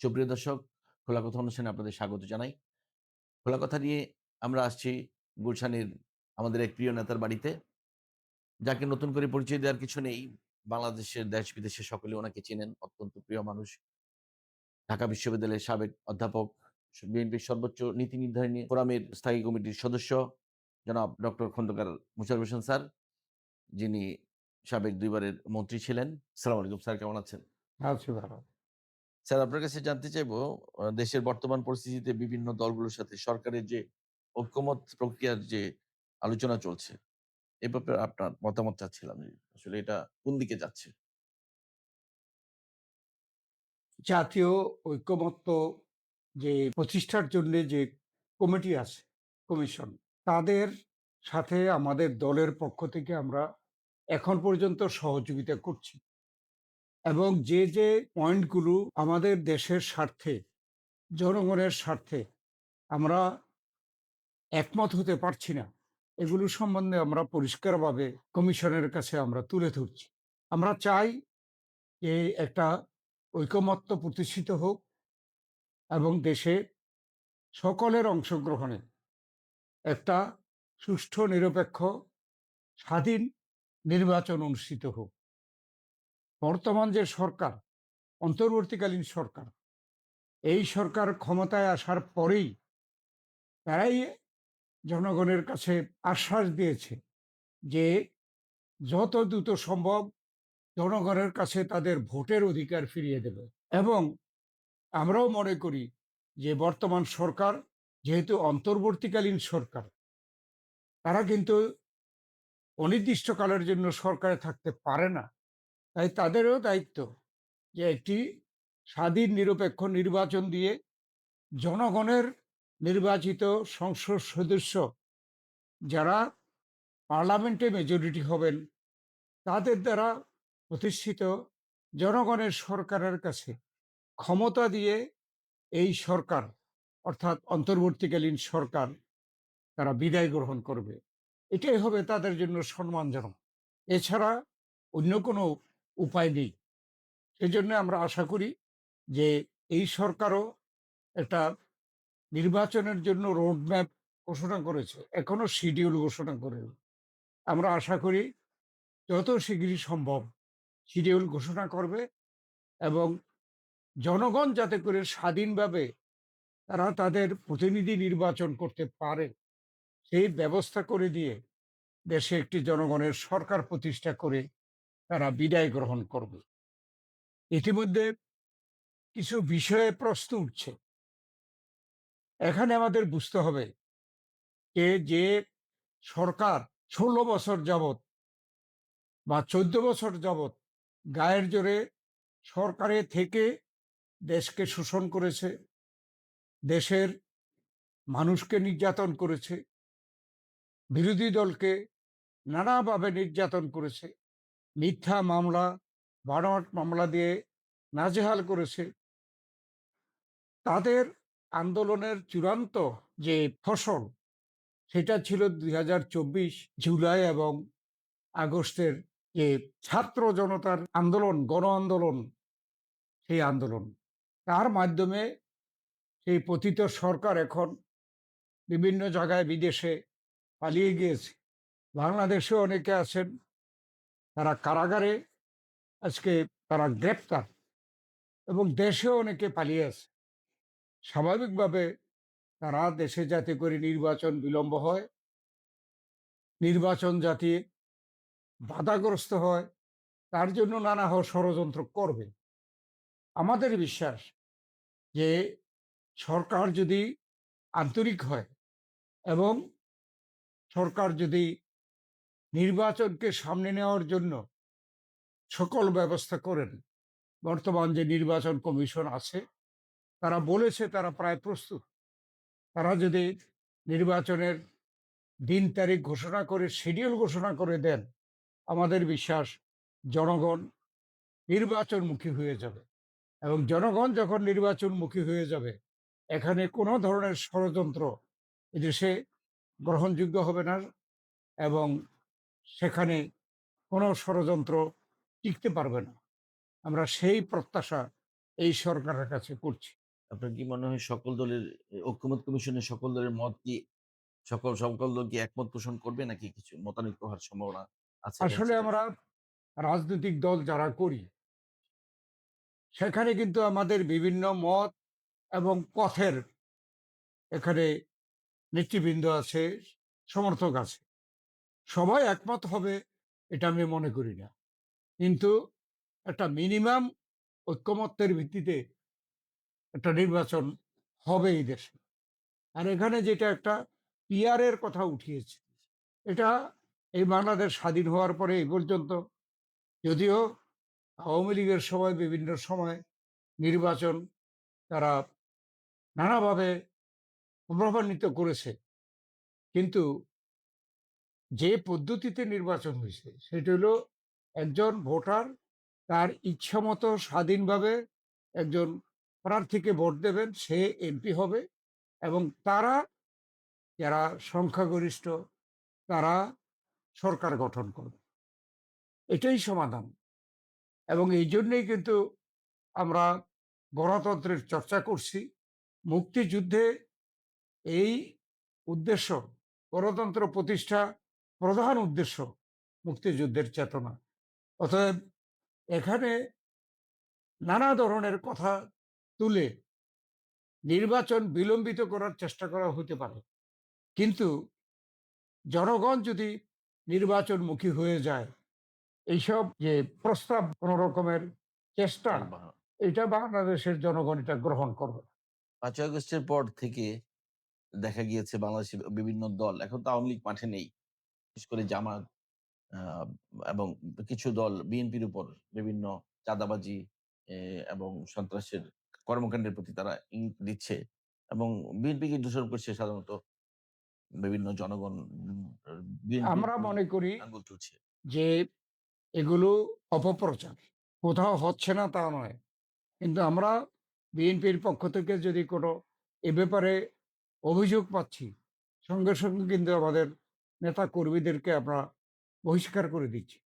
সুপ্রিয় দর্শক, খোলা কথা অনুষ্ঠানে আপনাদের স্বাগত জানাই। খোলা কথা নিয়ে আমরা আসছি গুলশানের আমাদের এক প্রিয় নেতার বাড়িতে। যাকে নতুন করে পরিচয় দেওয়ার কিছু নেই। বাংলাদেশের দেশ বিদেশে সকলে ওনাকে চেনেন, অত্যন্ত প্রিয় মানুষ। ঢাকা বিশ্ববিদ্যালয়ের সাবেক অধ্যাপক, বিএনপির সর্বোচ্চ নীতি নির্ধারণী ফোরামের স্থায়ী কমিটির সদস্য, জনাব ডক্টর খন্দকার মুশারফ হোসেন স্যার। যিনি সাবেক দুইবারের মন্ত্রী ছিলেন। সালাম আলাইকুম স্যার, কেমন আছেন? আছি ভালো। স্যার, আপনার কাছে জানতে চাইব দেশের বর্তমান পরিস্থিতিতে বিভিন্ন দলগুলোর সাথে সরকারের যে ঐক্যমত প্রক্রিয়ার যে আলোচনা চলছে, এ ব্যাপারে আপনার মতামত চাচ্ছিলাম আসলে এটা কোন দিকে যাচ্ছে? জাতীয় ঐক্যমত্য যে প্রতিষ্ঠার জন্য যে কমিটি আছে, কমিশন, তাদের সাথে আমাদের দলের পক্ষ থেকে আমরা এখন পর্যন্ত সহযোগিতা করছি। এবং যে যে পয়েন্টগুলো আমাদের দেশের স্বার্থে, জনগণের স্বার্থে আমরা একমত হতে পারছি না, এগুলো সম্বন্ধে আমরা পরিষ্কারভাবে কমিশনের কাছে আমরা তুলে ধরছি। আমরা চাই যে একটা ঐকমত্য প্রতিষ্ঠিত হোক এবং দেশে সকলের অংশগ্রহণে একটা সুষ্ঠু, নিরপেক্ষ, স্বাধীন নির্বাচন অনুষ্ঠিত হোক। বর্তমান যে সরকার, অন্তর্বর্তীকালীন সরকার, এই সরকার ক্ষমতায় আসার পরেই তারাই জনগণের কাছে আশ্বাস দিয়েছে যে যত দ্রুত সম্ভব জনগণের কাছে তাদের ভোটের অধিকার ফিরিয়ে দেবে এবং আমরাও মনে করি যে বর্তমান সরকার যেহেতু অন্তর্বর্তীকালীন সরকার, তারা কিন্তু অনির্দিষ্টকালের জন্য সরকারে থাকতে পারে না। তাই তাদেরও দায়িত্ব যে একটি স্বাধীন, নিরপেক্ষ নির্বাচন দিয়ে জনগণের নির্বাচিত সংসদ সদস্য যারা পার্লামেন্টে মেজরিটি হবেন, তাদের দ্বারা প্রতিষ্ঠিত জনগণের সরকারের কাছে ক্ষমতা দিয়ে এই সরকার, অর্থাৎ অন্তর্বর্তীকালীন সরকার, তারা বিদায় গ্রহণ করবে। এটাই হবে তাদের জন্য সম্মানজনক। এছাড়া অন্য কোনো উপায় নেই। সেজন্য আমরা আশা করি যে এই সরকারও একটা নির্বাচনের জন্য রোডম্যাপ ঘোষণা করেছে। এখনও শিডিউল ঘোষণা করেনি। আমরা আশা করি যত শীঘ্রই সম্ভব শিডিউল ঘোষণা করবে এবং জনগণ যাতে করে স্বাধীনভাবে তারা তাদের প্রতিনিধি নির্বাচন করতে পারে, সেই ব্যবস্থা করে দিয়ে দেশে একটি জনগণের সরকার প্রতিষ্ঠা করে তারা বিদায় গ্রহণ করবে। ইতিমধ্যে কিছু বিষয়ে প্রশ্ন উঠছে। এখানে আমাদের বুঝতে হবে যে যে সরকার ষোলো বছর যাবৎ বা চোদ্দ বছর যাবৎ গায়ের জোরে সরকারে থেকে দেশকে শোষণ করেছে, দেশের মানুষকে নির্যাতন করেছে, বিরোধী দলকে নানাভাবে নির্যাতন করেছে। মিথ্যা মামলা, বানোয়াট মামলা দিয়ে নাজেহাল করেছে। তাদের আন্দোলনের চূড়ান্ত যে ফসল, সেটা ছিল দুই হাজার চব্বিশ জুলাই এবং আগস্টের যে ছাত্র জনতার আন্দোলন, গণ আন্দোলন, সেই আন্দোলন। তার মাধ্যমে সেই পতিত সরকার এখন বিভিন্ন জায়গায় বিদেশে পালিয়ে গিয়েছে। বাংলাদেশে অনেকে আছেন। তারা কারাগারে, আজকে তারা গ্রেপ্তার এবং দেশে অনেকে পালিয়ে আছে স্বাভাবিকভাবে তারা দেশে যাতে করে নির্বাচন বিলম্ব হয়, নির্বাচন যাতে বাধাগ্রস্ত হয়, তার জন্য নানা ষড়যন্ত্র করবে। আমাদের বিশ্বাস যে সরকার যদি আন্তরিক হয় এবং সরকার যদি নির্বাচনকে সামনে নেওয়ার জন্য সকল ব্যবস্থা করেন। বর্তমান যে নির্বাচন কমিশন আছে, তারা বলেছে তারা প্রায় প্রস্তুত। তারা যদি নির্বাচনের দিন তারিখ ঘোষণা করে শিডিউল ঘোষণা করে দেন, আমাদের বিশ্বাস জনগণ নির্বাচনমুখী হয়ে যাবে। এবং জনগণ যখন নির্বাচনমুখী হয়ে যাবে, এখানে কোনো ধরনের ষড়যন্ত্র এদেশে গ্রহণযোগ্য হবে না। এবং সেখানে কোনো ষড়যন্ত্র টিকতে পারবে না। আমরা সেই প্রত্যাশা এই সরকারের কাছে করছি। আপনার কি মনে হয় সকল দলের ঐক্যমত কমিশনের সকল দলের মত কি সকল সকল দল কি একমত পোষণ করবে নাকি কিছু মতানৈক্য হওয়ার সম্ভাবনা আছে আসলে আমরা রাজনৈতিক দল যারা করি সেখানে কিন্তু আমাদের বিভিন্ন মত এবং পথের এখানে নেতৃবৃন্দ আছে সমর্থক আছে। সবাই একমত হবে, এটা আমি মনে করি না। কিন্তু একটা মিনিমাম ঐক্যমত্যের ভিত্তিতে একটা নির্বাচন হবে এই দেশে। আর এখানে যেটা একটা পিয়ারের কথা উঠিয়েছে, এটা এই বাংলাদেশ স্বাধীন হওয়ার পরে এই পর্যন্ত। যদিও আওয়ামী লীগের সময় বিভিন্ন সময় নির্বাচন তারা নানাভাবে প্রভাবান্বিত করেছে। কিন্তু যে পদ্ধতিতে নির্বাচন হয়েছে, সেটা হলো একজন ভোটার তার ইচ্ছামতো স্বাধীনভাবে একজন প্রার্থীকে ভোট দেবেন, সে এমপি হবে এবং তারা যারা সংখ্যাগরিষ্ঠ তারা সরকার গঠন করবে। এটাই সমাধান এবং এই জন্যেই কিন্তু আমরা গণতন্ত্রের চর্চা করছি। মুক্তিযুদ্ধে এই উদ্দেশ্য গণতন্ত্র প্রতিষ্ঠা প্রধান উদ্দেশ্য মুক্তিযুদ্ধের চেতনা। অতএব এখানে নানা ধরনের কথা তুলে নির্বাচন বিলম্বিত করার চেষ্টা করা হতে পারে। কিন্তু জনগণ যদি নির্বাচনমুখী হয়ে যায় এইসব যে প্রস্তাব কোন রকমের চেষ্টা বা- এটা বাংলাদেশের জনগণ এটা গ্রহণ করবে। পাঁচই আগস্টের পর থেকে দেখা গিয়েছে বাংলাদেশের বিভিন্ন দল এখন তো আওয়ামী লীগ মাঠে নেই। বিশেষ করে জামাত এবং কিছু দল বিএনপির উপর বিভিন্ন চাঁদাবাজি এবং সন্ত্রাসের কর্মকাণ্ডের প্রতি তারা ইঙ্গিত দিচ্ছে এবং বিএনপিকে দোষারোপ করছে সাধারণত বিভিন্ন জনগণ আমরা মনে করি যে এগুলো অপপ্রচার কোথাও হচ্ছে না তা নয়। কিন্তু আমরা বিএনপির পক্ষ থেকে যদি কোনো এ ব্যাপারে অভিযোগ পাচ্ছি সঙ্গে সঙ্গে কিন্তু আমাদের নেতা কর্মীদেরকে আমরা বহিষ্কার করে দিচ্ছি।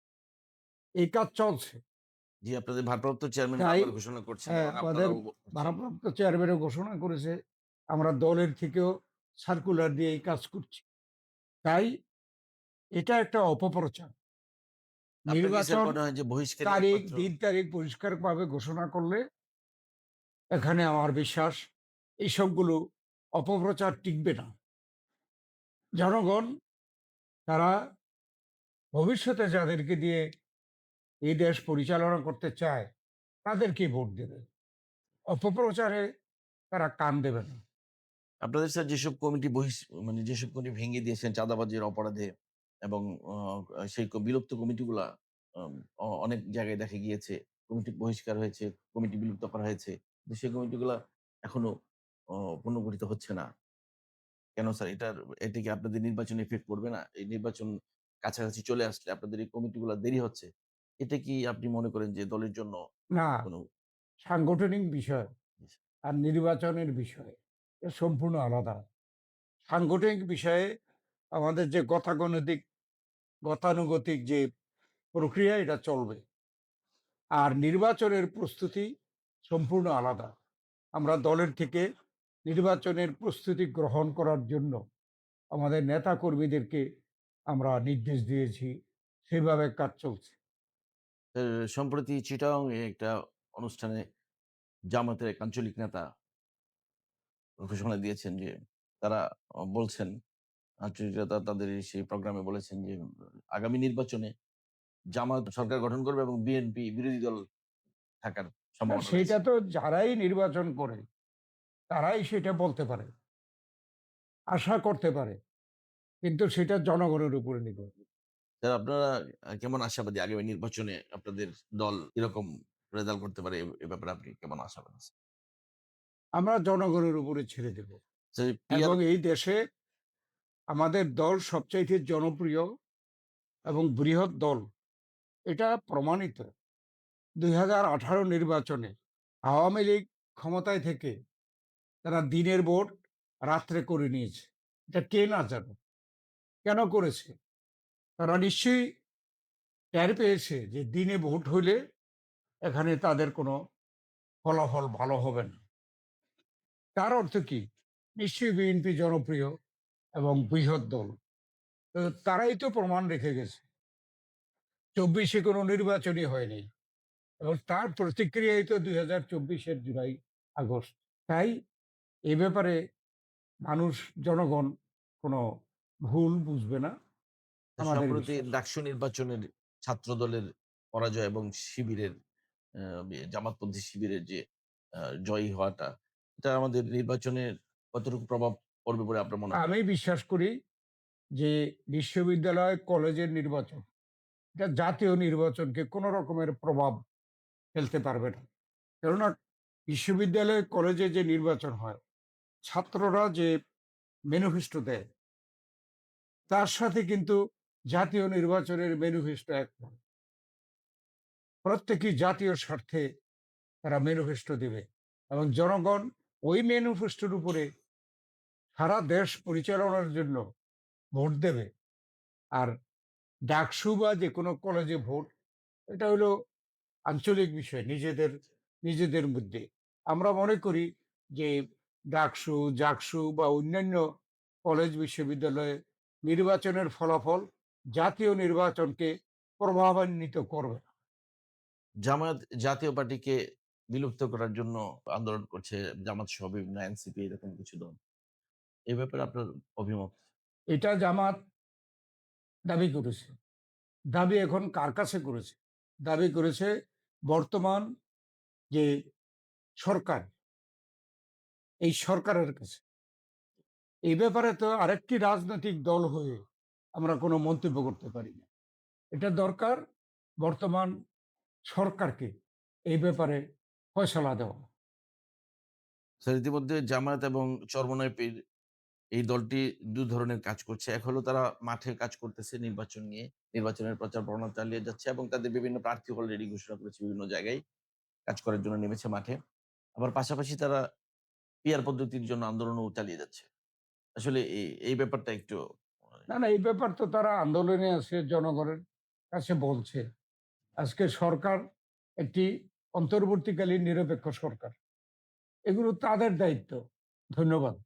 এই কাজ চলছে। জি আপনাদের ভারপ্রাপ্ত চেয়ারম্যান ঘোষণা করছেন হ্যাঁ, আমাদের ভারপ্রাপ্ত চেয়ারম্যানও ঘোষণা করেছে আমরা দলের থেকেও সার্কুলার দিয়ে এই কাজ করছি। তাই এটা একটা অপপ্রচার। নির্বাচন তারিখ দিন তারিখ পরিষ্কারভাবে ঘোষণা করলে এখানে আমার বিশ্বাস এই সবগুলো অপপ্রচার টিকবে না। জনগণ তারা ভবিষ্যতে যাদেরকে দিয়ে এই দেশ পরিচালনা করতে চায় তাদেরকে ভোট দেবে। অপপ্রচারে তারা কান দেবে না। আপনাদের স্যার যেসব কমিটি বহিষ মানে যেসব কমিটি ভেঙে দিয়েছেন চাঁদাবাজির অপরাধে এবং সেই বিলুপ্ত কমিটিগুলা অনেক জায়গায় দেখা গিয়েছে, কমিটি বহিষ্কার হয়েছে, কমিটি বিলুপ্ত করা হয়েছে সেই কমিটিগুলা এখনও পুনর্গঠিত হচ্ছে না। কেন স্যার এটার এটা কি আপনাদের নির্বাচন এফেক্ট করবে না? এই নির্বাচন কাছাকাছি চলে আসলে আপনাদের এই কমিটিগুলো দেরি হচ্ছে? এটা কি আপনি মনে করেন যে দলের জন্য না কোনো সাংগঠনিক বিষয় আর নির্বাচনের বিষয় সম্পূর্ণ আলাদা। সাংগঠনিক বিষয়ে আমাদের যে গতাগণিক গতানুগতিক যে প্রক্রিয়া এটা চলবে। আর নির্বাচনের প্রস্তুতি সম্পূর্ণ আলাদা। আমরা দলের থেকে নির্বাচনের প্রস্তুতি গ্রহণ করার জন্য আমাদের নেতা কর্মীদেরকে আমরা নির্দেশ দিয়েছি। সেভাবে কাজ চলছে। সম্প্রতি চিটাং একটা অনুষ্ঠানে জামাতের এক আঞ্চলিক নেতা ঘোষণা দিয়েছেন যে তারা বলছেন আঞ্চলিক নেতা তাদের সেই প্রোগ্রামে বলেছেন যে আগামী নির্বাচনে জামাত সরকার গঠন করবে এবং বিএনপি বিরোধী দল থাকার সম্ভাবনা সেটা তো যারাই নির্বাচন করে তারাই সেটা বলতে পারে আশা করতে পারে কিন্তু সেটা জনগণের উপরে নির্ভর স্যার আপনারা কেমন আশাবাদী আগামী নির্বাচনে আপনাদের দল কীরকম রেজাল্ট করতে পারে? এ- ব্যাপারে আপনি কেমন আশাবাদী? আমরা জনগণের উপরে ছেড়ে দেব। এবং এই দেশে আমাদের দল সবচাইতে জনপ্রিয় এবং বৃহৎ দল এটা প্রমাণিত। দুই হাজার আঠারো নির্বাচনে আওয়ামী লীগ ক্ষমতায় থেকে তারা দিনের ভোট, রাত্রে করে নিয়েছে। এটা কে না জানে? কেন করেছে? তারা নিশ্চয়ই টের পেয়েছে যে দিনে ভোট হইলে এখানে তাদের কোনো ফলাফল ভালো হবে না। তার অর্থ কি? নিশ্চয়ই বিএনপি জনপ্রিয় এবং বৃহৎ দল। তারাই তো প্রমাণ রেখে গেছে। চব্বিশে কোনো নির্বাচনই হয়নি এবং তার প্রতিক্রিয়াই তো দুই হাজার চব্বিশের জুলাই আগস্ট। তাই এ ব্যাপারে মানুষ জনগণ কোনো ভুল বুঝবে না। সম্প্রতি ডাকসু নির্বাচনের ছাত্র দলের পরাজয় এবং শিবিরের জামাতপন্থী শিবিরের যে জয়ী হওয়াটা এটা আমাদের নির্বাচনের কতটুকু প্রভাব পড়বে বলে আপনার মনে হয়? আমি বিশ্বাস করি যে বিশ্ববিদ্যালয় কলেজের নির্বাচন এটা জাতীয় নির্বাচনকে কোনো রকমের প্রভাব ফেলতে পারবে না। কেননা বিশ্ববিদ্যালয় কলেজে যে নির্বাচন হয় ছাত্ররা যে ম্যানিফেস্টো দেয়, তার সাথে কিন্তু জাতীয় নির্বাচনের ম্যানিফেস্টো এক। প্রত্যেকই জাতীয় স্বার্থে তারা ম্যানিফেস্টো দেবে এবং জনগণ ওই ম্যানিফেস্টোর উপরে সারা দেশ পরিচালনার জন্য ভোট দেবে আর ডাকসু বা যে কোনো কলেজে ভোট, এটা হলো আঞ্চলিক বিষয় নিজেদের নিজেদের মধ্যে আমরা মনে করি যে ডাকসু জাকসু বা অন্যান্য কলেজ বিশ্ববিদ্যালয়ে নির্বাচনের ফলাফল জাতীয় নির্বাচনকে প্রভাবান্বিত করবে না। জামায়াত জাতীয় পার্টিকে বিলুপ্ত করার জন্য আন্দোলন করছে জামাত সহ বিভিন্ন এনসিপি এরকম কিছু দল। এ ব্যাপারে আপনার অভিমত? এটা জামাত দাবি করেছে। দাবি এখন কার কাছে করেছে? দাবি করেছে বর্তমান যে সরকার এই সরকারের কাছে। এই ব্যাপারে তো আরেকটি রাজনৈতিক দল হয়ে আমরা কোনো মন্তব্য করতে পারি না। এটা দরকার বর্তমান সরকারকে এই ব্যাপারে ফয়সলা দেওয়া। স্যার, ইতিমধ্যে জামায়াত এবং চরমনায় পীর এই দলটি দু ধরনের কাজ করছে। এক হলো তারা মাঠে কাজ করতেছে নির্বাচন নিয়ে, নির্বাচনের প্রচার প্রণা চালিয়ে যাচ্ছে এবং তাদের বিভিন্ন প্রার্থী অলরেডি ঘোষণা করেছে বিভিন্ন জায়গায় কাজ করার জন্য নেমেছে মাঠে। আবার পাশাপাশি তারা পিয়ার পদ্ধতির জন্য আন্দোলনও চালিয়ে যাচ্ছে। আসলে এই এই ব্যাপারটা একটু না না, এই ব্যাপার তো তারা আন্দোলনে আছে, জনগণের কাছে বলছে। আজকে সরকার একটি অন্তর্বর্তীকালীন নিরপেক্ষ সরকার। এগুলো তাদের দায়িত্ব। ধন্যবাদ।